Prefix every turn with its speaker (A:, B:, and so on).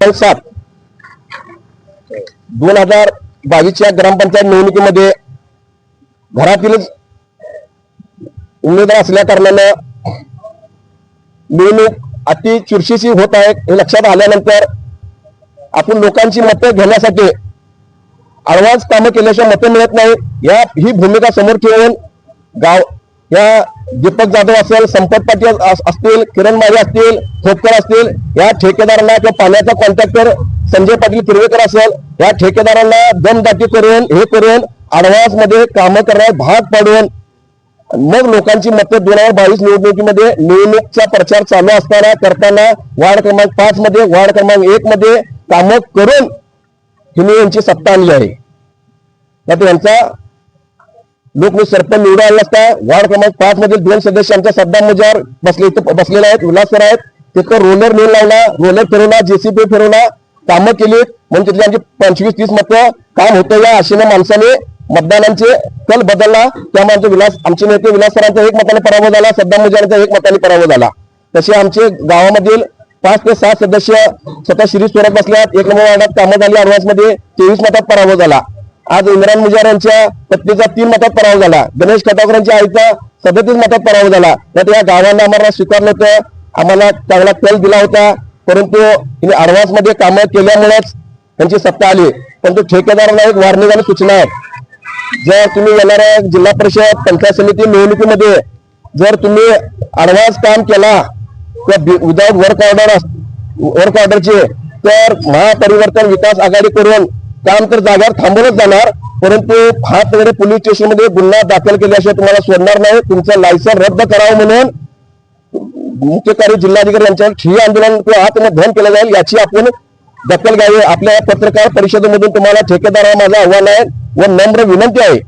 A: सात. दोन हजार बावीसच्या ग्रामपंचायत निवडणुकीमध्ये घरातीलच उमेदवार असल्या कारणानं निवडणूक अति चुरशीची होत आहे हे लक्षात आल्यानंतर आपण लोकांची मतं घेण्यासाठी आळवाज कामं केल्याशिवाय मतं मिळत नाही या ही भूमिका समोर ठेवून गाव या दीपक जाधव असेल संपत पाटील असतील किरण माळी असतील खोपकर असतील या ठेकेदारांना किंवा पाण्याचा कॉन्ट्रॅक्टर संजय पाटील किरवेकर असेल या ठेकेदारांना दमदाटी करून हे करून ऍडव्हान्समध्ये कामं करण्यास भाग पाडून मग लोकांची मतं दोन हजार बावीस निवडणुकीमध्ये निवडणूकचा प्रचार चालू असताना करताना वार्ड क्रमांक पाच मध्ये वार्ड क्रमांक एक मध्ये कामं करून हिने यांची सत्ता आणली आहे. यांचा लोक सरपंच निवडून आला असता वार्ड क्रमांक पाच मधील दोन सदस्य आमच्या सद्दा मुजावर बसले इथं बसलेले आहेत. उल्हासर आहेत. तिथं रोलर नेऊन लावला. रोलर फिरवला. जेसीबी फिरवला. कामं केली म्हणून तिथली आमची पंचवीस तीस मतं काम होतं या आशेने माणसाने मतदानांचे कल बदलला. त्यामुळे आमचे विलास आमचे नेते विलास सरांचा एक मताने पराभव झाला. सद्दाम मुजारांचा एक मताने पराभव झाला. तसे आमचे गावामधील पाच ते सात सदस्य स्वतः शिरीष स्वरात बसल्यात. एक नंबर वार्डात कामं झाली. ऍडव्हान्समध्ये तेवीस मतात पराभव झाला. आज इम्रान मुजार यांच्या पत्नीचा तीन मतात पराभव झाला. गणेश खटावकरांच्या आईचा सदतीस मतात पराभव झाला. त्यात या गावांना आम्हाला स्वीकारलं होतं. आम्हाला चांगला कल दिला होता. परंतु हिने मध्ये कामं केल्यामुळेच त्यांची सत्ता आली. परंतु ठेकेदारांना एक वार्निंग आणि सूचना आहे. जर तुम्ही येणाऱ्या जिल्हा परिषद पंचायत समिती निवडणुकीमध्ये जर तुम्ही ऍडव्हान्स काम केला किंवा विदाउट वर्क ऑर्डर वर्क ऑर्डरचे तर महापरिवर्तन विकास आघाडी करून काम तर जागेवर थांबवलंच जाणार. परंतु हातवडे पोलीस स्टेशनमध्ये गुन्हा दाखल केल्याशिवाय तुम्हाला सोडणार नाही. तुमचं लायसन रद्द करावं म्हणून मुख्य कार्य जिल्हाधिकारी यांच्यावर ठिय्या आंदोलन किंवा आत्मधन केलं जाईल याची आपण दखल घ्यावी. आपल्या पत्रकार परिषदेमधून तुम्हाला ठेकेदाराला माझं आव्हान आहे व नम्र विनंती आहे.